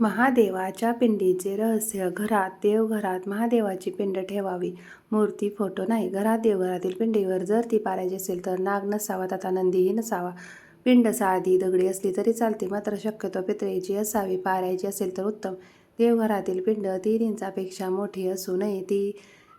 महादेवाच्या पिंडीचे रहस्य. घरात देवघरात महादेवाची पिंड ठेवावी. मूर्ती फोटो नाही. घरात देवघरातील पिंडीवर जर ती पारायची असेल तर नाग नसावा तथा नंदीही नसावा. पिंड साधी दगडी असली तरी चालते. मात्र शक्यतो पितळेची असावी. पारायची असेल तर उत्तम. देवघरातील पिंड तीन इंचापेक्षा मोठी असू नये ती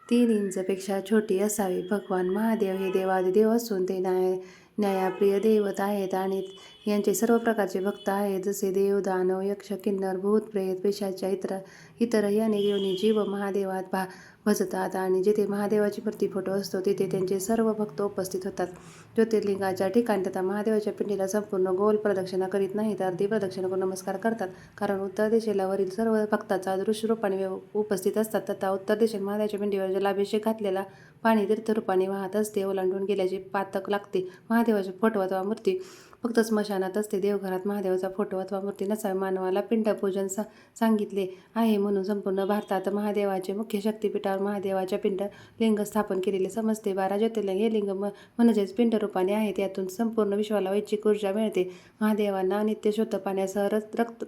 तीन इंचपेक्षा छोटी असावी. भगवान महादेव हे देवादिदेव असून ते नाय न्यायाप्रिय दैवत आहेत आणि यांचे सर्व प्रकारचे भक्त आहेत जसे देव दानव यक्ष किन्नर भूत प्रेत पेशाच्या इतर इतरही अनेक योनी जीव महादेवात भा भजतात आणि जिथे महादेवाची मूर्ती फोटो असतो तिथे त्यांचे सर्व भक्त उपस्थित होतात. ज्योतिर्लिंगाच्या ठिकाणी तथा महादेवाच्या पिंडीला संपूर्ण गोल प्रदक्षिणा करीत नाही तर अर्धी प्रदक्षिणा करून नमस्कार करतात. कारण उत्तर दिशेला वरील सर्व भक्ताचा दृश्यरूपाने उपस्थित असतात. तथा उत्तर दिशेत महादेवाच्या पिंडीवर जलाभिषेक घातलेला पाणी तीर्थरूपाने वाहत असते ओलांडून गेल्याचे पातक लागते. महादेवाचे फोटो अथवा मूर्ती. फक्त स्मशानात असते. देवघरात महादेवाचा फोटो अथवा मूर्ती नसावी मानवाला पिंडपूजन सा सांगितले आहे म्हणून संपूर्ण भारतात महादेवाचे मुख्य शक्तिपीठावर महादेवाच्या पिंड लिंग स्थापन केलेले समजते. बारा ज्योतिर्लिंग हे लिंग म म्हणजेच पिंड रूपाने आहे त्यातून संपूर्ण विश्वाला वैचिक ऊर्जा मिळते. महादेवांना नित्य शुद्ध पाण्यासह रक्त रक्त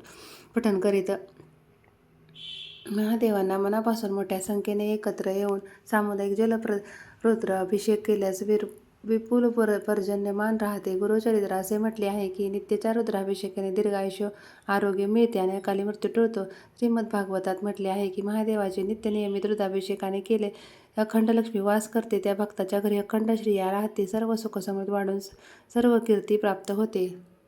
पठण करीत. महादेवांना मनापासून मोठ्या संख्येने एकत्र येऊन सामुदायिक जलप्र रुद्र अभिषेक केल्यास वीर विपुल पर पर्जन्यमान राहते. गुरुचरित्र असे म्हटले आहे की नित्यच्या रुद्राभिषेकाने दीर्घायुष्य आरोग्य मिळते आणि अकाली मृत्यू टळतो. श्रीमद भागवतात म्हटले आहे की महादेवाचे नित्य नियमित रुद्राभिषेकाने केले. अखंड लक्ष्मी वास करते. त्या भक्ताच्या घरी अखंड श्रिया राहते. सर्व सुखसमृद्ध वाढून सर्व कीर्ती प्राप्त होते.